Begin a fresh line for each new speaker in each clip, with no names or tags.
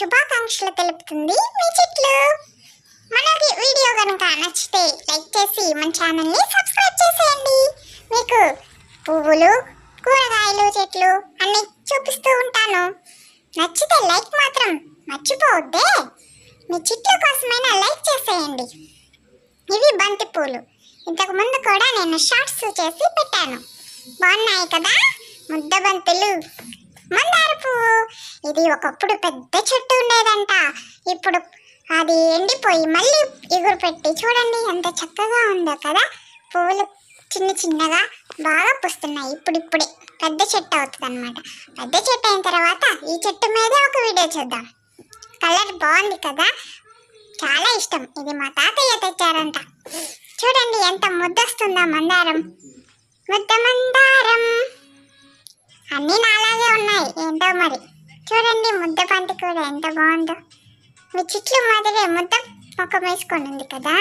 శుభాకాంక్షలు తెలుపుతుంది మీ చెట్లు. మనకి వీడియో కనుక నచ్చితే లైక్ చేసి మన ఛానల్ని సబ్స్క్రైబ్ చేసేయండి. మీకు పువ్వులు కూరగాయలు చెట్లు అన్నీ చూపిస్తూ ఉంటాను. నచ్చితే లైక్ మాత్రం మర్చిపోవద్దే. మీ చెట్ల కోసమైనా లైక్ చేసేయండి. ఇవి బంతి పూలు. ఇంతకు ముందు కూడా నేను షార్ట్స్ చేసి పెట్టాను. బాగున్నాయి కదా? ముద్ద బంతులు. మందార పువ్వు. ఇది ఒకప్పుడు పెద్ద చెట్టు ఉండేదంట. ఇప్పుడు అది ఎండిపోయి మళ్ళీ ఎగురు పెట్టి చూడండి ఎంత చక్కగా ఉందో కదా. పువ్వులు చిన్న చిన్నగా బాగా పూస్తున్నాయి. ఇప్పుడిప్పుడే పెద్ద చెట్టు అవుతుంది అనమాట పెద్ద చెట్టు అయిన తర్వాత ఈ చెట్టు మీదే ఒక వీడియో చూద్దాం. కలర్ బాగుంది కదా. చాలా ఇష్టం. ఇది మా తాతయ్య తెచ్చారంట. చూడండి ఎంత ముద్దొస్తుందో మందారం. ముద్ద మందారం. అన్నీ నాలాగే ఉన్నాయి. ఏంటో మరి? చూడండి ముద్ద పంట కూడా ఎంత బాగుందో. మీ చిట్లు మాదిరే ముద్ద ముఖం వేసుకొని ఉంది కదా.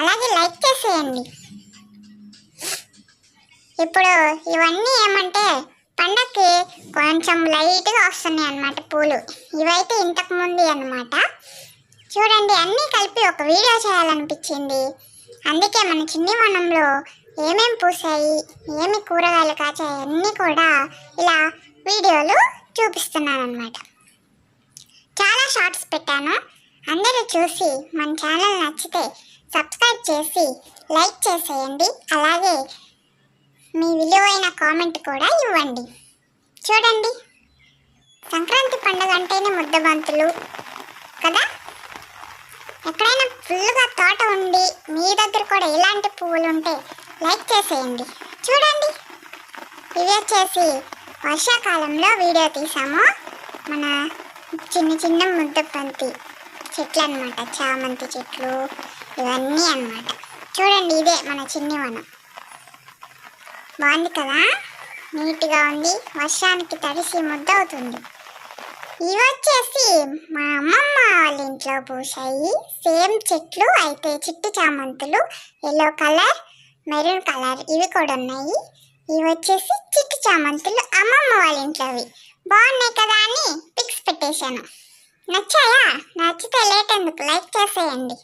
అలాగే లైక్ చేసేయండి. ఇప్పుడు ఇవన్నీ ఏమంటే పండక్కి కొంచెం లైట్గా వస్తున్నాయి అన్నమాట పూలు. ఇవైతే ఇంతకు ముందు అన్నమాట. చూడండి అన్నీ కలిపి ఒక వీడియో చేయాలనిపించింది. అందుకే మన చిన్ని వనంలో ఏమేమి పూసాయి ఏమి కూరగాయలు కాచాయి అన్నీ కూడా ఇలా వీడియోలు చూపిస్తున్నాను అనమాట చాలా షార్ట్స్ పెట్టాను. అందరూ చూసి మన ఛానల్ నచ్చితే సబ్స్క్రైబ్ చేసి లైక్ చేసేయండి. అలాగే మీ విలువైన కామెంట్ కూడా ఇవ్వండి. చూడండి. సంక్రాంతి పండుగ అంటేనే ముద్దబంతులు కదా? ఎక్కడైనా ఫుల్గా తోట ఉండి మీ దగ్గర కూడా ఇలాంటి పువ్వులు ఉంటే లైక్ చేసేయండి. చూడండి. ఇవే వచ్చేసి వర్షాకాలంలో వీడియో తీసాము. మన చిన్న చిన్న ముద్దపంతి చెట్లు అన్నమాట చామంతి చెట్లు ఇవన్నీ అన్నమాట. చూడండి ఇదే మన చిన్ని వనం. బాగుంది కదా? నీట్గా ఉంది. వర్షానికి తడిసి ముద్ద అవుతుంది. ఇవి వచ్చేసి మా అమ్మమ్మ వాళ్ళ ఇంట్లో పూసాయి. సేమ్ చెట్లు అయితే చిట్టు చామంతులు ఎల్లో కలర్ మెరూన్ కలర్ ఇవి కూడా ఉన్నాయి. ఇవి వచ్చేసి చిట్టి చామంతులు అమ్మమ్మ వాళ్ళ ఇంట్లోవి బాగున్నాయి కదా అని పిక్స్ పెట్టేశాను. నచ్చాయా? నచ్చితే లేట్ ఎందుకు? లైక్ చేసేయండి.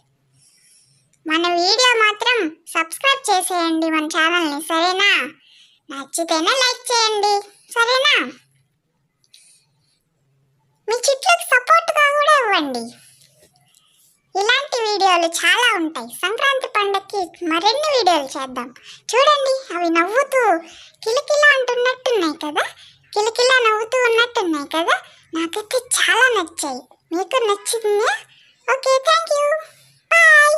మన వీడియో మాత్రం సబ్స్క్రైబ్ చేసేయండి మన ఛానల్ని సరేనా? నచ్చితేనే లైక్ చేయండి సరేనా? మీ చిట్లకు సపోర్ట్గా కూడా ఇవ్వండి. ఇలాంటి వీడియోలు చాలా ఉంటాయి. సంక్రాంతి పండగకి మరిన్ని వీడియోలు చేద్దాం? చూడండి అవి నవ్వుతూ కిలకిల అంటున్నట్టున్నాయి కదా? కిలకిల నవ్వుతూ ఉన్నట్టున్నాయి కదా? నాకైతే చాలా నచ్చాయి. మీకు నచ్చిందా? Okay thank you bye